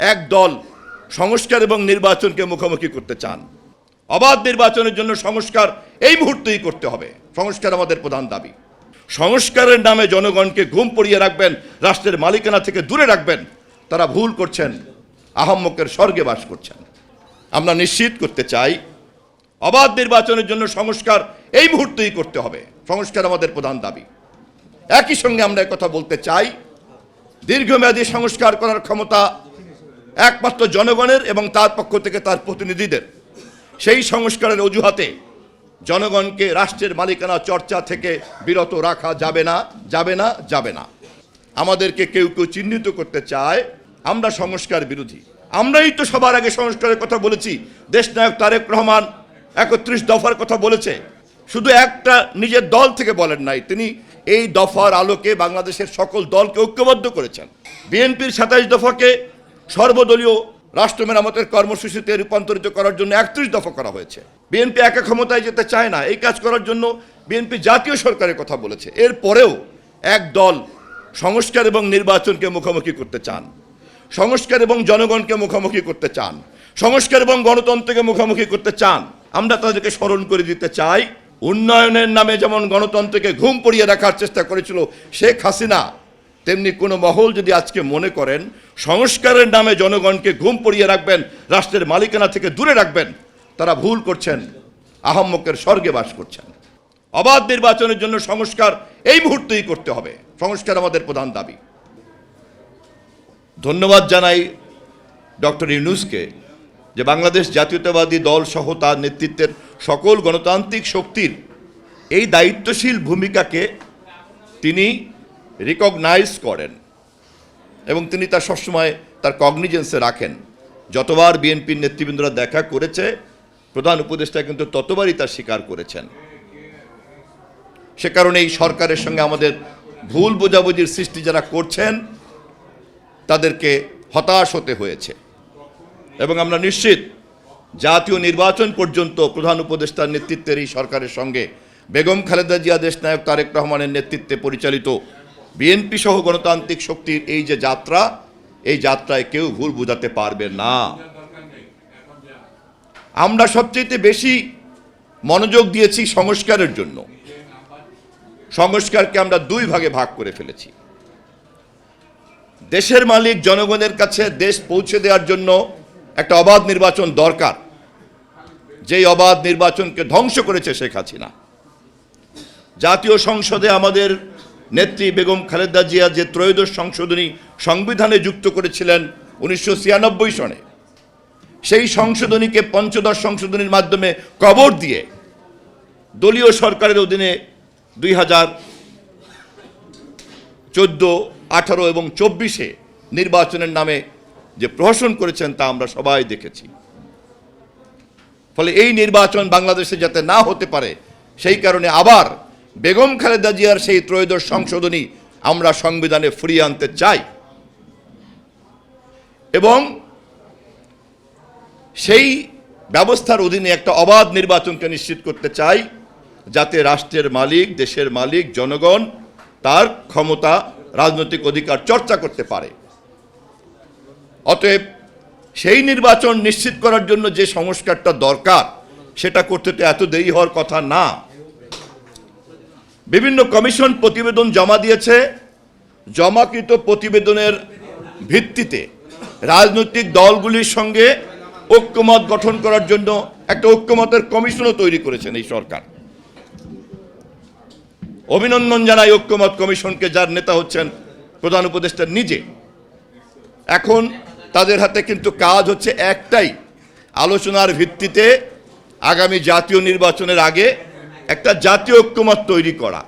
এক দল সংস্কার এবং নির্বাচনকে মুখোমুখি করতে চান। অবাধ নির্বাচনের জন্য সংস্কার এই মুহূর্তেই করতে হবে। সংস্কার আমাদের প্রধান দাবি। সংস্কারের নামে জনগণকে ঘুম পড়িয়ে রাখবেন, রাষ্ট্রের মালিকানা থেকে দূরে রাখবেন। তারা ভুল করছেন, আহম্মকের স্বর্গে বাস করছেন। আমরা নিশ্চিত করতে চাই, অবাধ নির্বাচনের জন্য সংস্কার এই মুহূর্তেই করতে হবে। সংস্কার আমাদের প্রধান দাবি। একই সঙ্গে আমরা কথা বলতে চাই, দীর্ঘমেয়াদী সংস্কার করার ক্ষমতা একমাত্র জনগণের এবং তার পক্ষ থেকে তার প্রতিনিধিদের। সেই সংস্কারের অজুহাতে জনগণকে রাষ্ট্রের মালিকানা চর্চা থেকে বিরত রাখা যাবে না যাবে না যাবে না। আমাদেরকে কেউ কেউ চিহ্নিত করতে চায়, আমরা সংস্কার বিরোধী। আমরাই তো সবার আগে সংস্কারের কথা বলেছি। দেশনায়ক তারেক রহমান একত্রিশ দফার কথা বলেছে। শুধু একটা নিজের দল থেকে বলেন নাই, তিনি এই দফার আলোকে বাংলাদেশের সকল দলকে ঐক্যবদ্ধ করেছেন। বিএনপির সাতাইশ দফাকে সর্বদলীয় রাষ্ট্র মেরামতের কর্মসূচিতে রূপান্তরিত করার জন্য একত্রিশ দফা করা হয়েছে। বিএনপি একা ক্ষমতায় যেতে চায় না। এই কাজ করার জন্য বিএনপি জাতীয় সরকারের কথা বলেছে। এরপরেও এক দল সংস্কার এবং নির্বাচনকে মুখোমুখি করতে চান। সংস্কার এবং জনগণকে মুখোমুখি করতে চান। সংস্কার এবং গণতন্ত্রকে মুখোমুখি করতে চান। আমরা তাদেরকে স্মরণ করে দিতে চাই। উন্নয়নের নামে যেমন গণতন্ত্রকে ঘুম পড়িয়ে রাখার চেষ্টা করেছিল শেখ হাসিনা তেমনি কোনো মহল যদি আজকে মনে করেন, সংস্কারের নামে জনগণকে ঘুম পড়িয়ে রাখবেন, রাষ্ট্রের মালিকানা থেকে দূরে রাখবেন, তারা ভুল করছেন, আহম্মকের স্বর্গে বাস করছেন। অবাধ নির্বাচনের জন্য সংস্কার এই মুহূর্তেই করতে হবে। সংস্কার আমাদের প্রধান দাবি। ধন্যবাদ জানাই ডক্টর ইউনুসকে যে বাংলাদেশ জাতীয়তাবাদী দল সহ তার নেতৃত্বের সকল গণতান্ত্রিক শক্তির এই দায়িত্বশীল ভূমিকাকে তিনি রিকগনাইজ করেন। এবং তিনি তার সবসময় তার কগনিজেন্সে রাখেন। যতবার বিএনপির নেতৃবৃন্দরা দেখা করেছে, প্রধান উপদেষ্টা কিন্তু ততবারই তার স্বীকার করেছেন। সে কারণে এই সরকারের সঙ্গে আমাদের ভুল বোঝাবুঝির সৃষ্টি যারা করছেন, তাদেরকে হতাশ হতে হয়েছে। এবং আমরা নিশ্চিত, জাতীয় নির্বাচন পর্যন্ত প্রধান উপদেষ্টার নেতৃত্বের এই সরকারের সঙ্গে বেগম খালেদা জিয়া দেশনায়ক তারেক রহমানের নেতৃত্বে পরিচালিত বিএনপি সহ গণতান্ত্রিক শক্তির এই যে যাত্রা, এই যাত্রায় কেউ ভুল বোঝাতে পারবে না। আমরা সবচেয়ে বেশি মনোযোগ দিয়েছি সংস্কারের জন্য। সংস্কারকে আমরা দুই ভাগে ভাগ করে ফেলেছি। দেশের মালিক জনগণের কাছে দেশ পৌঁছে দেওয়ার জন্য একটা অবাধ নির্বাচন দরকার। যেই অবাধ নির্বাচনকে ধ্বংস করেছে শেখ হাসিনা। জাতীয় সংসদে আমাদের নেত্রী বেগম খালেদা জিয়া যে ত্রয়োদশ সংশোধনী সংবিধানে যুক্ত করেছিলেন উনিশশো ছিয়ানব্বই সনে, সেই সংশোধনীকে পঞ্চদশ সংশোধনীর মাধ্যমে কবর দিয়ে দলীয় সরকারের অধীনে দুই হাজার চোদ্দ, আঠারো এবং চব্বিশে নির্বাচনের নামে যে প্রহসন করেছেন তা আমরা সবাই দেখেছি। ফলে এই নির্বাচন বাংলাদেশে যাতে না হতে পারে, সেই কারণে আবার বেগম খালেদা জিয়ার সেই ত্রয়োদশ সংশোধনী আমরা সংবিধানে ফিরিয়ে আনতে চাই। এবং সেই ব্যবস্থার অধীনে একটা অবাধ নির্বাচনকে নিশ্চিত করতে চাই, যাতে রাষ্ট্রের মালিক, দেশের মালিক, জনগণ তার ক্ষমতা, রাজনৈতিক অধিকার চর্চা করতে পারে। অতএব সেই নির্বাচন নিশ্চিত করার জন্য যে সংস্কারটা দরকার, সেটা করতে তো এত দেরি হওয়ার কথা না। বিভিন্ন কমিশন প্রতিবেদন জমা দিয়েছে। জমাকৃত প্রতিবেদনের ভিত্তিতে রাজনৈতিক দলগুলির সঙ্গে ঐক্যমত গঠন করার জন্য একটা ঐক্যমতের কমিশনও তৈরি করেছেন এই সরকার। অভিনন্দন জানাই ঐক্যমত কমিশনকে, যার নেতা হচ্ছেন প্রধান উপদেষ্টা নিজে। এখন তাদের হাতে কিন্তু কাজ হচ্ছে একটাই, আলোচনার ভিত্তিতে আগামী জাতীয় নির্বাচনের আগে একটা জাতীয় ঐক্যমত তৈরি করা।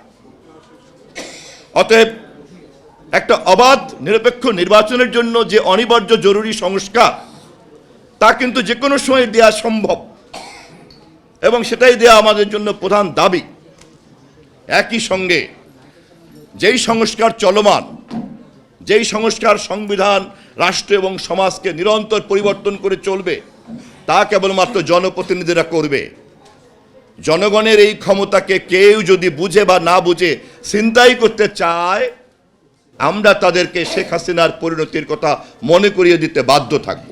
অতএব একটা অবাধ, নিরপেক্ষ নির্বাচনের জন্য যে অনিবার্য জরুরি সংস্কার, তা কিন্তু যে কোনো সময় দেওয়া সম্ভব। এবং সেটাই দেওয়া আমাদের জন্য প্রধান দাবি। একই সঙ্গে যেই সংস্কার চলমান, যেই সংস্কার সংবিধান, রাষ্ট্র এবং সমাজকে নিরন্তর পরিবর্তন করে চলবে, তা কেবলমাত্র জনপ্রতিনিধিরা করবে। জনগণের এই ক্ষমতাকে কেউ যদি বুঝে বা না বুঝে চিন্তাই করতে চায়, আমরা তাদেরকে শেখ হাসিনার পরিণতির কথা মনে করিয়ে দিতে বাধ্য থাকব।